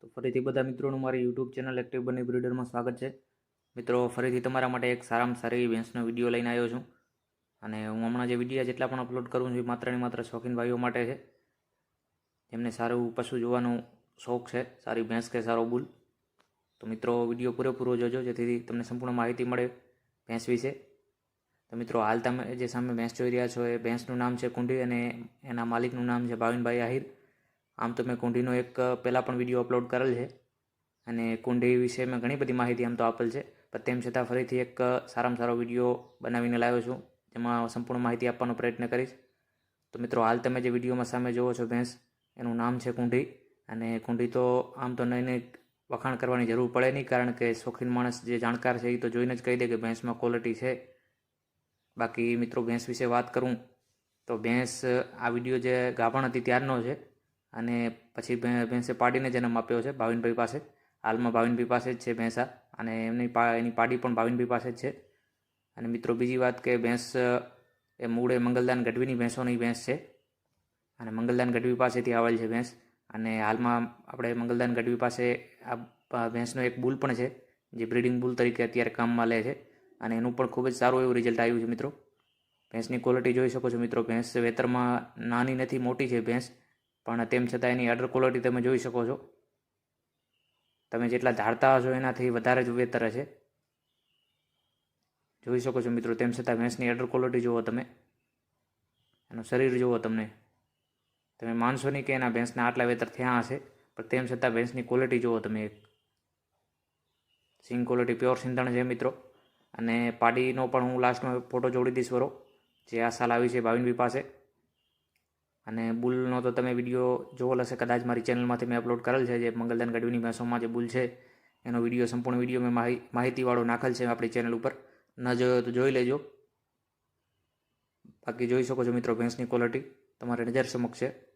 તો ફરીથી બધા મિત્રોનું મારી યુટ્યુબ ચેનલ એક્ટિવ બની બ્રિડરમાં સ્વાગત છે. મિત્રો, ફરીથી તમારા માટે એક સારામાં સારી ભેંસનો વીડિયો લઈને આવ્યો છું. અને હું હમણાં જે વીડિયો જેટલા પણ અપલોડ કરું છું, એ માત્ર ને માત્ર શોખીન ભાઈઓ માટે છે. જેમને સારું પશુ જોવાનો શોખ છે, સારી ભેંસ કે સારો બુલ. તો મિત્રો, વીડિયો પૂરેપૂરો જોજો, જેથી તમને સંપૂર્ણ માહિતી મળે ભેંસ વિશે. તો મિત્રો, હાલ તમે જે સામે ભેંસ જોઈ રહ્યા છો, એ ભેંસનું નામ છે કુંડી અને એના માલિકનું નામ છે ભાવિનભાઈ આહિર. આમ તો મેં કુંડીનો એક પહેલાં પણ વીડિયો અપલોડ કરેલ છે. અને કુંડી વિશે મેં ઘણી બધી માહિતી આમ તો આપેલ છે. પણ તેમ છતાં ફરીથી એક સારામાં સારો વીડિયો બનાવીને લાવ્યો છું, જેમાં સંપૂર્ણ માહિતી આપવાનો પ્રયત્ન કરીશ. તો મિત્રો, હાલ તમે જે વિડીયોમાં સામે જોવો છો ભેંસ, એનું નામ છે કુંડી અને કુંડી તો આમ તો નહીં વખાણ કરવાની જરૂર પડે નહીં, કારણ કે શોખીન માણસ જે જાણકાર છે એ તો જોઈને જ કહી દે કે ભેંસમાં ક્વોલિટી છે. બાકી મિત્રો, ભેંસ વિશે વાત કરું તો ભેંસ આ વીડિયો જે ગાભણ હતી ત્યારનો છે. અને પછી ભેંસે પાડીને જન્મ આપ્યો છે ભાવિનભાઈ પાસે. હાલમાં ભાવિનભાઈ પાસે જ છે ભેંસા અને એમની પા, એની પાડી પણ ભાવિનભાઈ પાસે જ છે. અને મિત્રો બીજી વાત કે ભેંસ, એ મૂળે મંગલદાન ગઢવીની ભેંસોની ભેંસ છે. અને મંગલદાન ગઢવી પાસેથી આવેલ છે ભેંસ. અને હાલમાં આપણે મંગલદાન ગઢવી પાસે આ ભેંસનો એક બુલ પણ છે, જે બ્રીડિંગ બુલ તરીકે અત્યારે કામમાં લે છે. અને એનું પણ ખૂબ જ સારું એવું રિઝલ્ટ આવ્યું છે મિત્રો. ભેંસની ક્વોલિટી જોઈ શકો છો મિત્રો. ભેંસ વેતરમાં નાની નથી, મોટી છે ભેંસ. પણ તેમ છતાં એની અડર ક્વોલિટી તમે જોઈ શકો છો. તમે જેટલા ધારતા હશો એનાથી વધારે જ વેતર છે જોઈ શકો છો મિત્રો, તેમ છતાં ભેંસની અડર ક્વોલિટી જુઓ તમે. એનું શરીર જુઓ તમને. તમે માનશો નહીં કે એના ભેંસના આટલા વેતર થયા હશે, પણ તેમ છતાં ભેંસની ક્વોલિટી જુઓ તમે એક. સિંગ ક્વોલિટી પ્યોર સિંધણ છે મિત્રો. અને પાડીનો પણ હું લાસ્ટમાં ફોટો જોડી દઈશ વરો. જે આ સાલ આવી છે ભાવિનભાઈ પાસે. અને બુલનો તો તમે વીડિયો જોવો હશે, કદાચ મારી ચેનલમાંથી મેં અપલોડ કરેલ છે, જે મંગલદાન ગઢવીની ભેંસોમાં જે બુલ છે, એનો વીડિયો, સંપૂર્ણ વીડિયો મેં માહિતીવાળો નાખેલ છે આપણી ચેનલ ઉપર. ન જોયો તો જોઈ લેજો. બાકી જોઈ શકો છો મિત્રો ભેંસની ક્વોલિટી તમારી નજર સમક્ષ છે.